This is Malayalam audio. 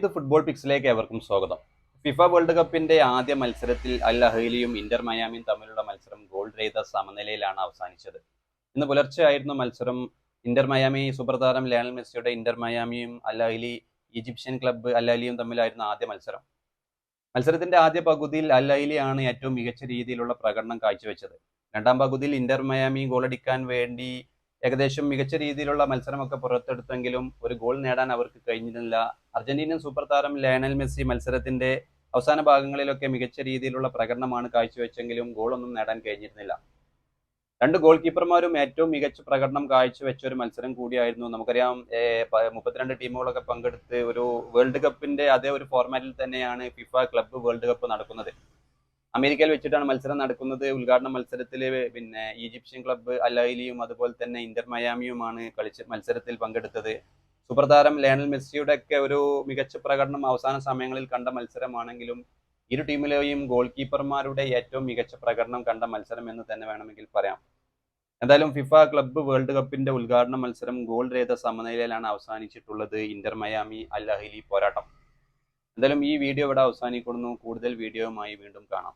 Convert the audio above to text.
ഇത് ഫുട്ബോൾ പിക്സിലേക്ക് ഏവർക്കും സ്വാഗതം. ഫിഫ വേൾഡ് കപ്പിന്റെ ആദ്യ മത്സരത്തിൽ അൽ അഹലിയും ഇന്റർ മയാമിയും തമ്മിലുള്ള മത്സരം ഗോൾ രഹിത സമനിലയിലാണ് അവസാനിച്ചത്. ഇന്ന് പുലർച്ചെ ആയിരുന്നു മത്സരം. ഇന്റർ മയാമി സൂപ്പർ താരം ലയണൽ മെസ്സിയുടെ Inter മയാമിയും Al Ahly Egyptian club Al അഹലിയും തമ്മിലായിരുന്നു ആദ്യ മത്സരം. മത്സരത്തിന്റെ ആദ്യ പകുതിയിൽ അൽ അഹലിയാണ് ഏറ്റവും മികച്ച രീതിയിലുള്ള പ്രകടനം കാഴ്ചവെച്ചത്. രണ്ടാം പകുതിയിൽ ഇന്റർ മയാമി ഗോളടിക്കാൻ വേണ്ടി ഏകദേശം മികച്ച രീതിയിലുള്ള മത്സരമൊക്കെ പുറത്തെടുത്തെങ്കിലും ഒരു ഗോൾ നേടാൻ അവർക്ക് കഴിഞ്ഞിരുന്നില്ല. അർജന്റീനൻ സൂപ്പർ താരം ലയണൽ മെസ്സി മത്സരത്തിന്റെ അവസാന ഭാഗങ്ങളിലൊക്കെ മികച്ച രീതിയിലുള്ള പ്രകടനമാണ് കാഴ്ചവെച്ചെങ്കിലും ഗോൾ ഒന്നും നേടാൻ കഴിഞ്ഞിരുന്നില്ല. രണ്ട് ഗോൾ കീപ്പർമാരും ഏറ്റവും മികച്ച പ്രകടനം കാഴ്ചവെച്ച ഒരു മത്സരം കൂടിയായിരുന്നു. നമുക്കറിയാം മുപ്പത്തിരണ്ട് ടീമുകളൊക്കെ പങ്കെടുത്ത് ഒരു വേൾഡ് കപ്പിന്റെ അതേ ഒരു ഫോർമാറ്റിൽ തന്നെയാണ് ഫിഫ ക്ലബ്ബ് വേൾഡ് കപ്പ് നടക്കുന്നത്. അമേരിക്കയിൽ വെച്ചിട്ടാണ് മത്സരം നടക്കുന്നത്. ഉദ്ഘാടന മത്സരത്തിൽ പിന്നെ ഈജിപ്ഷ്യൻ ക്ലബ്ബ് അലൈലിയും അതുപോലെ തന്നെ ഇന്റർ മയാമിയുമാണ് കളിച്ച് മത്സരത്തിൽ പങ്കെടുത്തത്. സൂപ്പർ ലയണൽ മെസ്സിയുടെ ഒക്കെ ഒരു മികച്ച പ്രകടനം അവസാന സമയങ്ങളിൽ കണ്ട മത്സരമാണെങ്കിലും ഇരു ടീമിലെയും ഗോൾ കീപ്പർമാരുടെ ഏറ്റവും മികച്ച പ്രകടനം കണ്ട മത്സരം എന്ന് തന്നെ വേണമെങ്കിൽ പറയാം. എന്തായാലും ഫിഫ ക്ലബ്ബ് വേൾഡ് കപ്പിന്റെ ഉദ്ഘാടന മത്സരം ഗോൾ രഹിത സമനിലയിലാണ് അവസാനിച്ചിട്ടുള്ളത് ഇന്റർ മയാമി അൽ പോരാട്ടം. എന്തായാലും ഈ വീഡിയോ ഇവിടെ അവസാനിക്കുന്നു. കൂടുതൽ വീഡിയോയുമായി വീണ്ടും കാണാം.